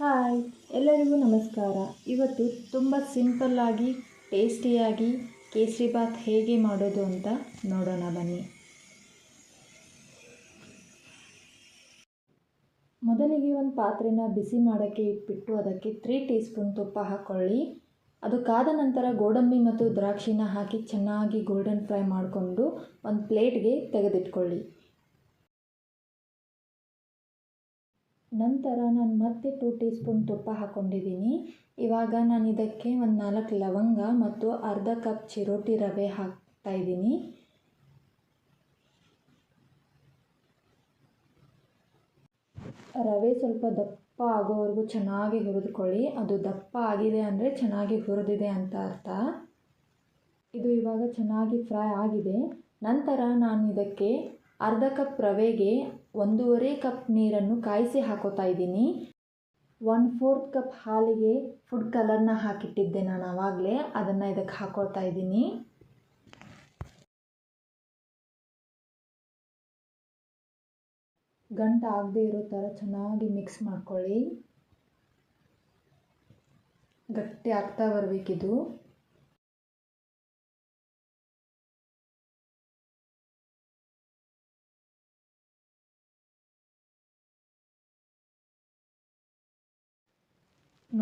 Hi, ಎಲ್ಲರಿಗೂ ನಮಸ್ಕಾರ. ಇವತ್ತು ತುಂಬ ಸಿಂಪಲ್ಲಾಗಿ ಟೇಸ್ಟಿಯಾಗಿ ಕೇಸರಿ ಬಾತ್ ಹೇಗೆ ಮಾಡೋದು ಅಂತ ನೋಡೋಣ ಬನ್ನಿ. ಮೊದಲಿಗೆ ಒಂದು ಪಾತ್ರೆನ ಬಿಸಿ ಮಾಡೋಕ್ಕೆ ಇಟ್ಬಿಟ್ಟು ಅದಕ್ಕೆ ತ್ರೀ ಟೀ ಸ್ಪೂನ್ ತುಪ್ಪ ಹಾಕ್ಕೊಳ್ಳಿ ಅದು ಕಾದ ನಂತರ ಗೋಡಂಬಿ ಮತ್ತು ದ್ರಾಕ್ಷಿನ ಹಾಕಿ ಚೆನ್ನಾಗಿ ಗೋಲ್ಡನ್ ಫ್ರೈ ಮಾಡಿಕೊಂಡು ಒಂದು ಪ್ಲೇಟ್ಗೆ ತೆಗೆದಿಟ್ಕೊಳ್ಳಿ. ನಂತರ ನಾನು ಮತ್ತೆ ಟೂ ಟೀ ಸ್ಪೂನ್ ತುಪ್ಪ ಹಾಕ್ಕೊಂಡಿದ್ದೀನಿ ಇವಾಗ ನಾನು ಇದಕ್ಕೆ ಒಂದು ನಾಲ್ಕು ಲವಂಗ ಮತ್ತು ಅರ್ಧ ಕಪ್ ಚಿರೋಟಿ ರವೆ ಹಾಕ್ತಾಯಿದ್ದೀನಿ ರವೆ ಸ್ವಲ್ಪ ದಪ್ಪ ಆಗೋವರೆಗೂ ಚೆನ್ನಾಗಿ ಹುರಿದುಕೊಳ್ಳಿ. ಅದು ದಪ್ಪ ಆಗಿದೆ ಅಂದರೆ ಚೆನ್ನಾಗಿ ಹುರಿದಿದೆ ಅಂತ ಅರ್ಥ. ಇದು ಇವಾಗ ಚೆನ್ನಾಗಿ ಫ್ರೈ ಆಗಿದೆ. ನಂತರ ನಾನು ಇದಕ್ಕೆ ಅರ್ಧ ಕಪ್ ರವೆಗೆ ಒಂದೂವರೆ ಕಪ್ ನೀರನ್ನು ಕಾಯಿಸಿ ಹಾಕೋತಾ ಇದ್ದೀನಿ. ಒನ್ ಫೋರ್ತ್ ಕಪ್ ಹಾಲಿಗೆ ಫುಡ್ ಕಲರ್ನ ಹಾಕಿಟ್ಟಿದ್ದೆ ನಾನು ಆವಾಗಲೇ. ಅದನ್ನು ಇದಕ್ಕೆ ಹಾಕೊಳ್ತಾ ಇದ್ದೀನಿ. ಗಂಟು ಆಗದೆ ಇರೋ ಥರ ಚೆನ್ನಾಗಿ ಮಿಕ್ಸ್ ಮಾಡ್ಕೊಳ್ಳಿ. ಗಟ್ಟಿ ಆಗ್ತಾ ಬರಬೇಕಿದು.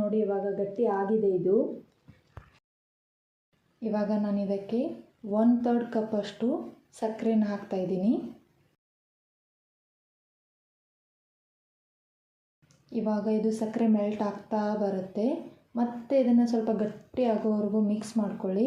ನೋಡಿ, ಇವಾಗ ಗಟ್ಟಿ ಆಗಿದೆ ಇದು. ಇವಾಗ ನಾನು ಇದಕ್ಕೆ ಒನ್ ತರ್ಡ್ ಕಪ್ಪಷ್ಟು ಸಕ್ಕರೆನ ಹಾಕ್ತಾಯಿದ್ದೀನಿ ಇವಾಗ ಇದು ಸಕ್ಕರೆ ಮೆಲ್ಟ್ ಆಗ್ತಾ ಬರುತ್ತೆ. ಮತ್ತೆ ಇದನ್ನು ಸ್ವಲ್ಪ ಗಟ್ಟಿ ಆಗೋವರೆಗೂ ಮಿಕ್ಸ್ ಮಾಡ್ಕೊಳ್ಳಿ.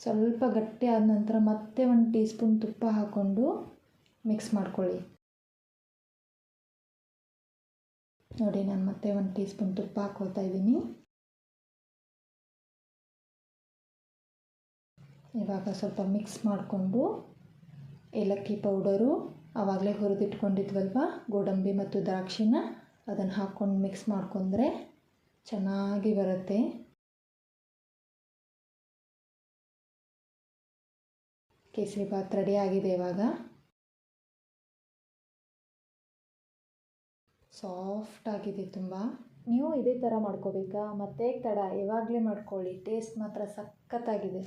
ಸ್ವಲ್ಪ ಗಟ್ಟಿ ಆದ ನಂತರ ಮತ್ತೆ ಒಂದು ಟೀ ಸ್ಪೂನ್ ತುಪ್ಪ ಹಾಕ್ಕೊಂಡು ಮಿಕ್ಸ್ ಮಾಡ್ಕೊಳ್ಳಿ. ನೋಡಿ, ನಾನು ಮತ್ತೆ ಒಂದು ಟೀ ಸ್ಪೂನ್ ತುಪ್ಪ ಹಾಕ್ಕೊಳ್ತಾ ಇದ್ದೀನಿ. ಇವಾಗ ಸ್ವಲ್ಪ ಮಿಕ್ಸ್ ಮಾಡಿಕೊಂಡು ಏಲಕ್ಕಿ ಪೌಡರು ಆವಾಗಲೇ ಹುರಿದಿಟ್ಕೊಂಡಿದ್ವಲ್ವ? ಗೋಡಂಬಿ ಮತ್ತು ದ್ರಾಕ್ಷಿನ ಅದನ್ನು ಹಾಕ್ಕೊಂಡು ಮಿಕ್ಸ್ ಮಾಡ್ಕೊಂಡ್ರೆ ಚೆನ್ನಾಗಿ ಬರುತ್ತೆ. ಕೇಸರಿ ಭಾತ್ ರೆಡಿ ಆಗಿದೆ ಇವಾಗ. ಸಾಫ್ಟ್ ಆಗಿದೆ ತುಂಬ. ನೀವು ಇದೇ ಥರ ಮಾಡ್ಕೋಬೇಕಾ? ಮತ್ತೆ ತಡ, ಇವಾಗಲೇ ಮಾಡ್ಕೊಳ್ಳಿ. ಟೇಸ್ಟ್ ಮಾತ್ರ ಸಖತ್ತಾಗಿದೆ.